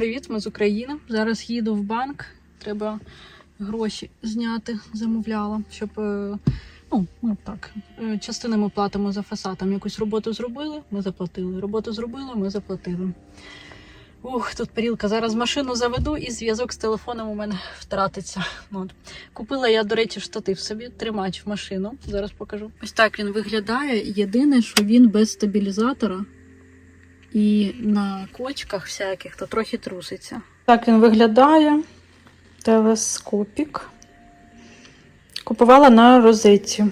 привіт! Ми з України. Зараз їду в банк. Треба гроші зняти, замовляла, щоб е, ну, ну так. е, Частини ми платимо за фасад. Там якусь роботу зробили, ми заплатили. Роботу зробили, ми заплатили. Ух, тут парілка. Зараз машину заведу і зв'язок з телефоном у мене втратиться. От. Купила я, до речі, штатив собі, тримач в машину. Зараз покажу. Ось так він виглядає. Єдине, що він без стабілізатора і на кочках всяких то трохи труситься. Так він виглядає. Телескопік. Купувала на розетці.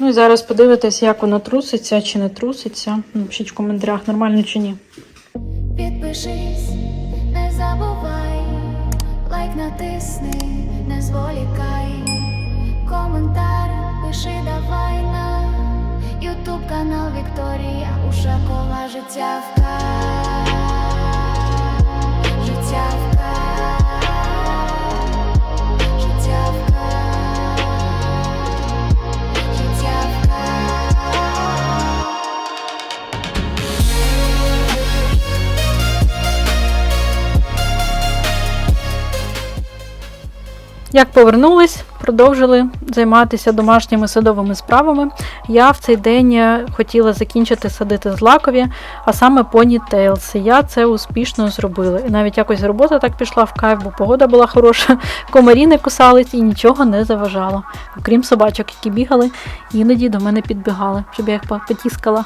Ну і зараз подивитись, як воно труситься чи не труситься. Напишіть в коментарях, нормально чи ні. Підпишись, не забувай, лайк натисни, не зволікай, коментар пиши давай на Ютуб канал Вікторія Ушакова. Життя в життя в життя в життя. Як повернулись, продовжили займатися домашніми садовими справами. Я в цей день е, хотіла закінчити садити злакові, а саме понітейлси. Я це успішно зробила. І навіть якось робота так пішла в кайф, бо погода була хороша, комарі не кусались і нічого не заважало. Окрім собачок, які бігали, іноді до мене підбігали, щоб я їх по- потіскала.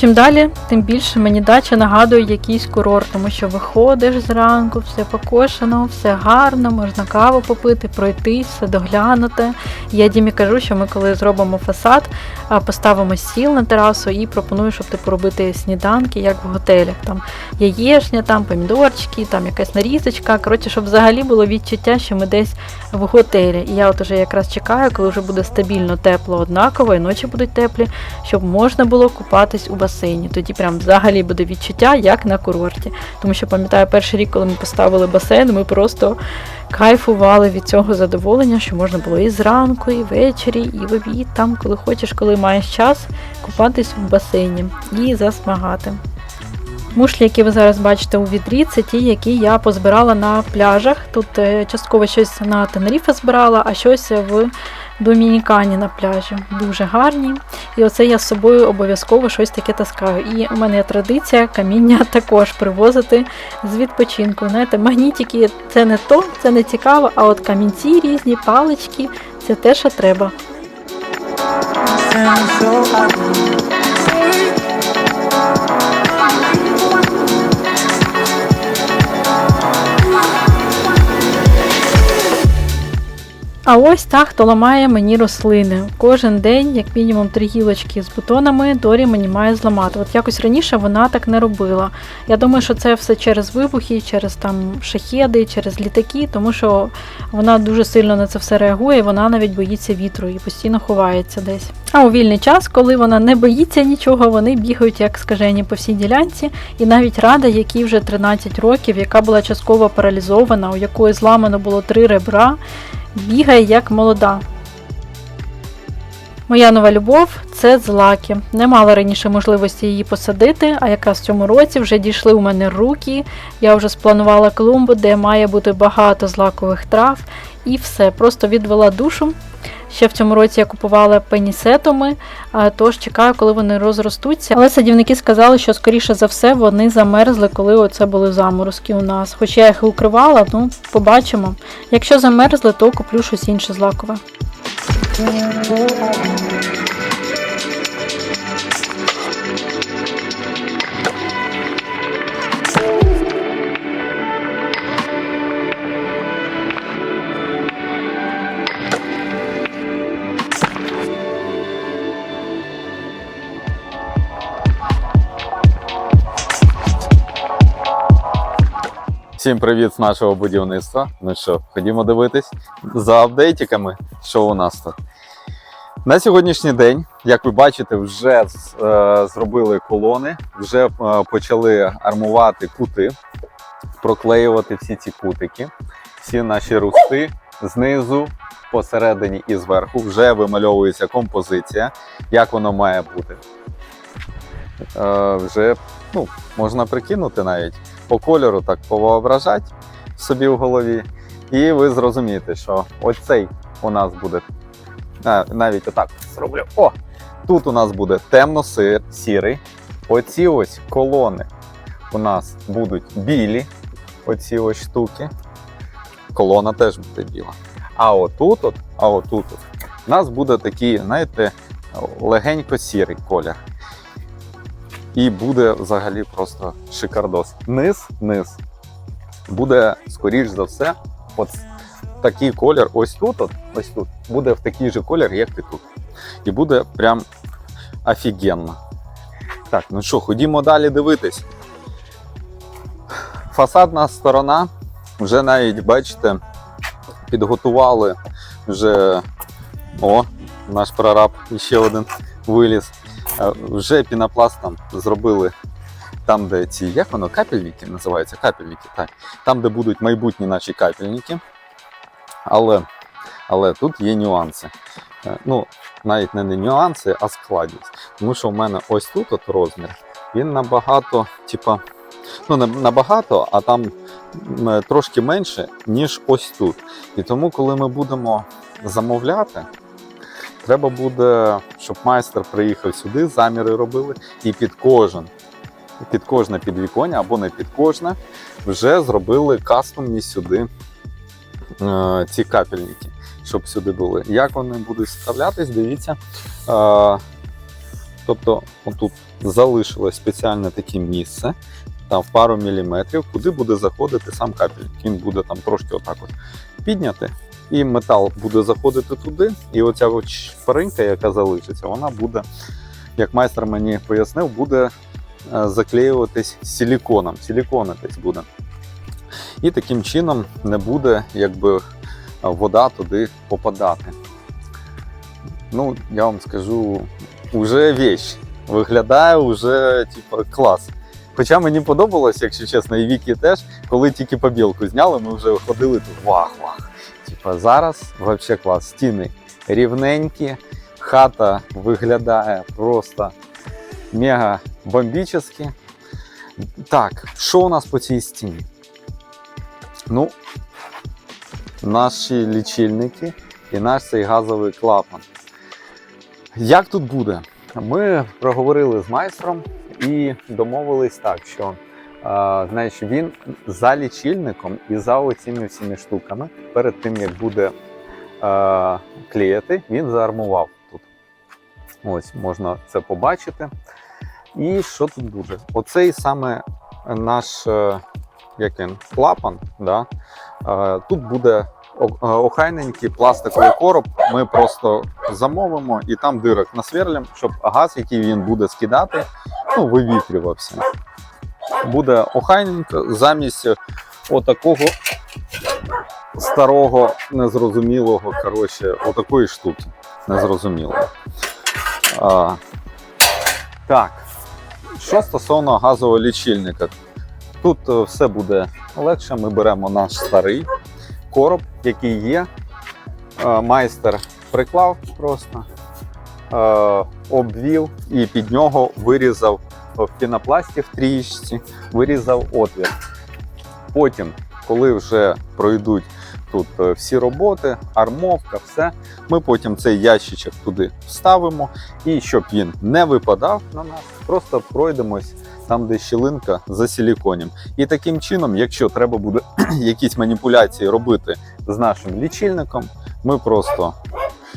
Чим далі, тим більше мені дача нагадує якийсь курорт, тому що виходиш зранку, все покошено, все гарно, можна каву попити, пройтись, все доглянути. Я Дімі кажу, що ми коли зробимо фасад, поставимо стіл на терасу і пропоную, щоб типу робити сніданки, як в готелях. Там яєшня, там помідорчики, там якась нарізочка. Коротше, щоб взагалі було відчуття, що ми десь в готелі. І я от уже якраз чекаю, коли вже буде стабільно тепло однаково, і ночі будуть теплі, щоб можна було купатись у басейні. Тоді прям взагалі буде відчуття, як на курорті. Тому що пам'ятаю, перший рік, коли ми поставили басейн, ми просто кайфували від цього задоволення, що можна було і зранку, і ввечері, і в обід, там, коли хочеш, коли маєш час, купатись в басейні і засмагати. Мушлі, які ви зараз бачите у відрі, це ті, які я позбирала на пляжах. Тут е, частково щось на Тенеріфе збирала, а щось в Домінікані на пляжі. Дуже гарні. І оце я з собою обов'язково щось таке таскаю. І у мене є традиція каміння також привозити з відпочинку. Знаєте, магнітики це не то, це не цікаво, а от камінці різні, палички це те, що треба. А ось та, хто ламає мені рослини. Кожен день, як мінімум, три гілочки з бутонами Дорі мені має зламати. От якось раніше вона так не робила. Я думаю, що це все через вибухи, через там шахеди, через літаки, тому що вона дуже сильно на це все реагує, вона навіть боїться вітру і постійно ховається десь. А у вільний час, коли вона не боїться нічого, вони бігають як скажені по всій ділянці. І навіть рада, якій вже 13 років, яка була частково паралізована, у якої зламано було три ребра, бігає як молода. Моя нова любов це злаки. Не мала раніше можливості її посадити, а якраз в цьому році вже дійшли у мене руки. Я вже спланувала клумбу, де має бути багато злакових трав, і все, просто відвела душу. Ще в цьому році я купувала пенісетоми, тож чекаю, коли вони розростуться. Але садівники сказали, що скоріше за все вони замерзли, коли оце були заморозки у нас. Хоча я їх укривала, ну побачимо. Якщо замерзли, то куплю щось інше злакове. Thank you. Всім привіт з нашого будівництва. Ну що, ходімо дивитись за апдейтиками, що у нас тут. На сьогоднішній день, як ви бачите, вже е, зробили колони, вже е, почали армувати кути, проклеювати всі ці кутики, всі наші русти знизу, посередині і зверху. Вже вимальовується композиція, як воно має бути. Е, вже ну, можна прикинути навіть по кольору так повоображати собі в голові. І ви зрозумієте, що оцей у нас буде. Навіть отак зроблю. О! Тут у нас буде темно-сірий. Оці ось колони у нас будуть білі. Оці ось штуки. Колона теж буде біла. А отут, от, а отут от, у нас буде такий, знаєте, легенько сірий колір. І буде взагалі просто шикардос. Низ, низ буде, скоріш за все, от такий колір. Ось тут, от, ось тут, буде в такий же колір, як і тут. І буде прям офігенно. Так, ну що, ходімо далі дивитись. Фасадна сторона, вже навіть, бачите, підготували вже. О, наш прораб ще один виліз. Вже пінопластом зробили там, де ці, як воно, капельники називаються, капельники, так. Там, де будуть майбутні наші капельники. Але, але тут є нюанси. Е, Ну, навіть не, не нюанси, а складність. Тому що в мене ось тут от розмір, він набагато, типа, ну не набагато, а там е, трошки менше, ніж ось тут. І тому, коли ми будемо замовляти, Треба буде, щоб майстер приїхав сюди, заміри робили, і під кожен, під кожне підвіконня або не під кожне, вже зробили кастомні сюди е, ці капельники, щоб сюди були. Як вони будуть вставлятись, дивіться. Е, тобто, отут залишилось спеціальне таке місце, там в пару міліметрів, куди буде заходити сам капельник. Він буде там трошки отак от підняти. І метал буде заходити туди, і оця от шпаринка, яка залишиться, вона буде, як майстер мені пояснив, буде е, заклеюватись силіконом, силіконитись буде. І таким чином не буде якби вода туди попадати. Ну, я вам скажу, уже вещь. Виглядає вже типу, клас. Хоча мені подобалось, якщо чесно, і Вікі теж, коли тільки побілку зняли, ми вже ходили тут вах-вах. Типа зараз вообще клас. Стіни рівненькі, хата виглядає просто мега бомбічно. Так, що у нас по цій стіні? Ну, наші лічильники і наш цей газовий клапан. Як тут буде? Ми проговорили з майстром і домовились так, що знаєш, він за лічильником і за оціми всіми штуками, перед тим як буде а, клеїти, він заармував тут. Ось можна це побачити. І що тут буде? Оцей саме наш е, як він, клапан. Да? Е, Тут буде е, охайненький пластиковий короб. Ми просто замовимо і там дирок насверлимо, щоб газ, який він буде скидати, ну, вивітрювався. Буде охайненько замість отакого старого, незрозумілого, коротше, отакої штуки. Незрозумілої. А, так. Що стосовно газового лічильника, тут е, все буде легше. Ми беремо наш старий короб, який є. Е, Майстер приклав просто. Е, обвів і під нього вирізав в пінопласті в трієчці, вирізав отвір. Потім, коли вже пройдуть тут е, всі роботи, армовка, все, ми потім цей ящичок туди вставимо, і щоб він не випадав на нас, просто пройдемось там, де щілинка за силіконем. І таким чином, якщо треба буде якісь маніпуляції робити з нашим лічильником, ми просто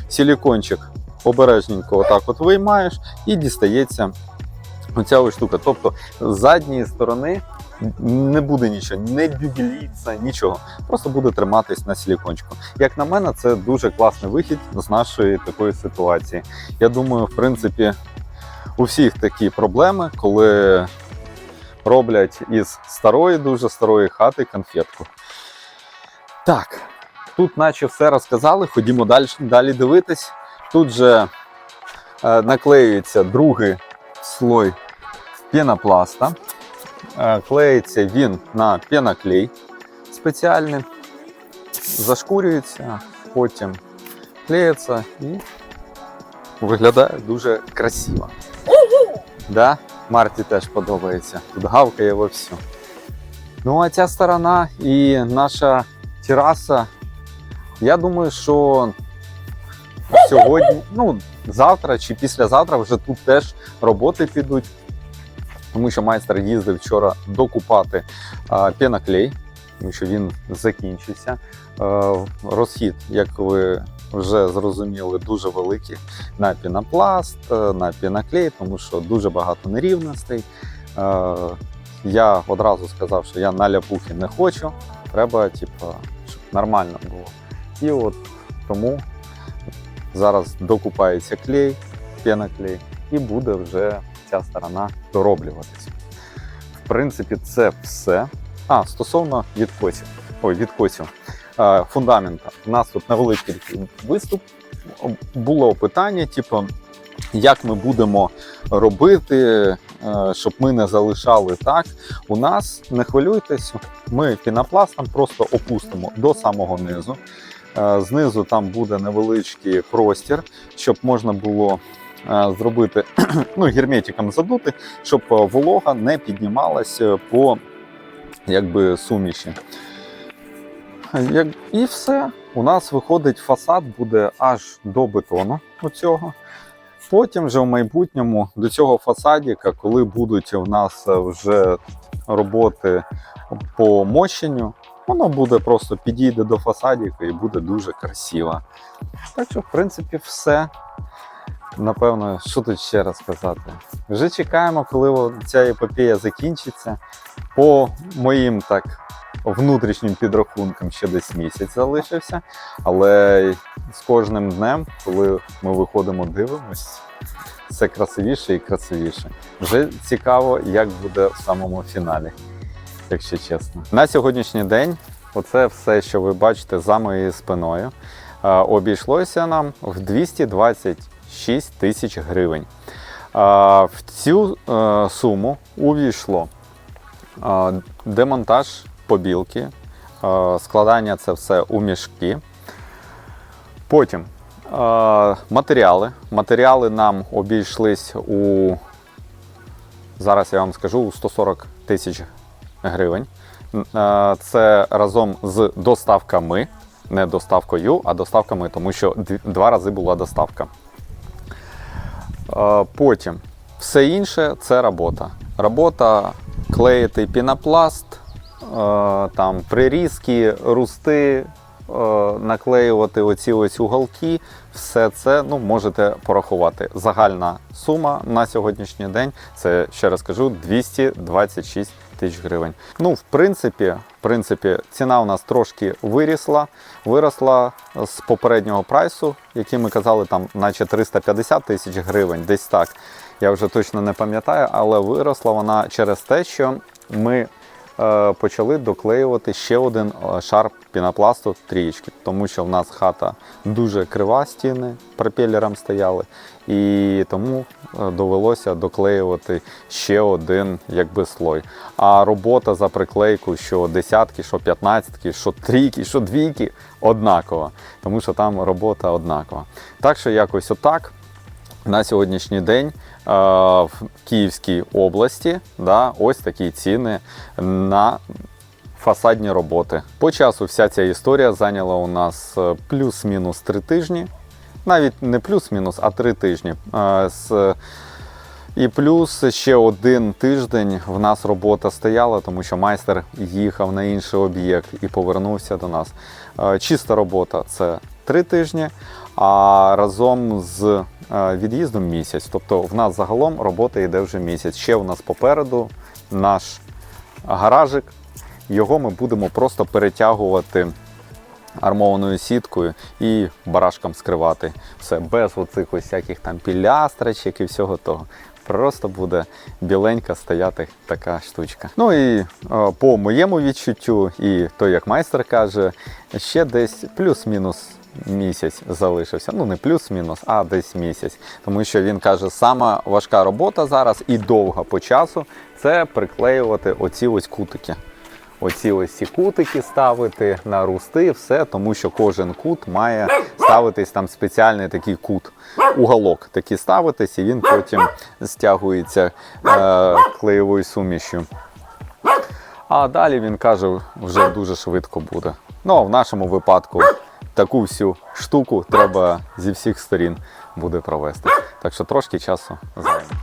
силікончик обережненько отак от виймаєш і дістається оця ось штука. Тобто з задньої сторони не буде нічого, не дюбіліться, нічого. Просто буде триматись на силікончику. Як на мене, це дуже класний вихід з нашої такої ситуації. Я думаю, в принципі, у всіх такі проблеми, коли роблять із старої, дуже старої хати конфетку. Так, тут наче все розказали. Ходімо далі, далі дивитись. Тут же е, наклеюється другий слой пінопласта. Е, клеїться він на піноклей спеціальний, зашкурюється, потім клеїться і виглядає дуже красиво. Да? Марті теж подобається. Тут гавкає вовсю. Ну, а ця сторона і наша тераса. Я думаю, що сьогодні, ну, завтра чи післязавтра вже тут теж роботи підуть. Тому що майстер їздив вчора докупати а, пеноклей, тому що він закінчився. Е, розхід, як ви вже зрозуміли, дуже великий на пінопласт, е, на піноклей, тому що дуже багато нерівностей. Е, я одразу сказав, що я на ляпухи не хочу. Треба, типу, щоб нормально було. І от тому зараз докупається клей, пеноклей, і буде вже ця сторона дороблюватися. В принципі, це все. А, стосовно відкосів. Ой, відкосів. Фундамента. У нас тут невеликий виступ. Було питання, типу, як ми будемо робити, е, щоб ми не залишали так. У нас не хвилюйтесь, ми пінопластом просто опустимо до самого низу. Е, Знизу там буде невеличкий простір, щоб можна було е, зробити ну, герметиком задути, щоб е, волога не піднімалася по якби, суміші. І все. У нас виходить фасад буде аж до бетону оцього. Потім вже в майбутньому до цього фасадіка, коли будуть у нас вже роботи по мощенню, воно буде просто підійде до фасадіка і буде дуже красиво. Так що, в принципі, все. Напевно, що тут ще раз сказати? Вже чекаємо, коли ця епопея закінчиться. По моїм так внутрішнім підрахункам ще десь місяць залишився. Але з кожним днем, коли ми виходимо, дивимось, все красивіше і красивіше. Вже цікаво, як буде в самому фіналі, якщо чесно. На сьогоднішній день, оце все, що ви бачите за моєю спиною, е, обійшлося нам в 226 тисяч гривень. Е, В цю е, суму увійшло демонтаж побілки, складання це все у мішки. Потім матеріали. Матеріали нам обійшлись у, зараз я вам скажу, у 140 тисяч гривень. Це разом з доставками, не доставкою, а доставками, тому що два рази була доставка. Потім все інше це робота. Робота клеїти пінопласт, там прирізки, русти, наклеювати оці ось уголки. Все це ну, можете порахувати. Загальна сума на сьогоднішній день це ще раз кажу 226 тисяч гривень. Ну, в принципі, в принципі, ціна у нас трошки вирісла, виросла з попереднього прайсу, який ми казали, там, наче 350 тисяч гривень, десь так. Я вже точно не пам'ятаю, але виросла вона через те, що ми почали доклеювати ще один е, шар пінопласту трієчки, тому що в нас хата дуже крива стіни, пропелером стояли, і тому е, довелося доклеювати ще один якби, слой. А робота за приклейку, що десятки, що п'ятнадцятки, що трійки, що двійки однакова, тому що там робота однакова. Так що якось отак. На сьогоднішній день е, в Київській області да, ось такі ціни на фасадні роботи. По часу вся ця історія зайняла у нас е, плюс-мінус три тижні. Навіть не плюс-мінус, а три тижні. Е, І плюс ще один тиждень в нас робота стояла, тому що майстер їхав на інший об'єкт і повернувся до нас. Чиста робота це три тижні, а разом з е, від'їздом місяць. Тобто в нас загалом робота йде вже місяць. Ще у нас попереду наш гаражик. Його ми будемо просто перетягувати армованою сіткою і барашком скривати. Все без оцих ось всяких там пілястрочок і всього того. Просто буде біленька стояти така штучка. Ну і е, по моєму відчуттю, і то, як майстер каже, ще десь плюс-мінус місяць залишився. Ну не плюс-мінус, а десь місяць. Тому що він каже, сама важка робота зараз і довга по часу це приклеювати оці ось кутики оці ось ці кутики ставити на русти, все, тому що кожен кут має ставитись там спеціальний такий кут, уголок такий ставитись, і він потім стягується е, клеєвою сумішю. А далі він каже, вже дуже швидко буде. Ну а в нашому випадку таку всю штуку треба зі всіх сторін буде провести. Так що трошки часу займе.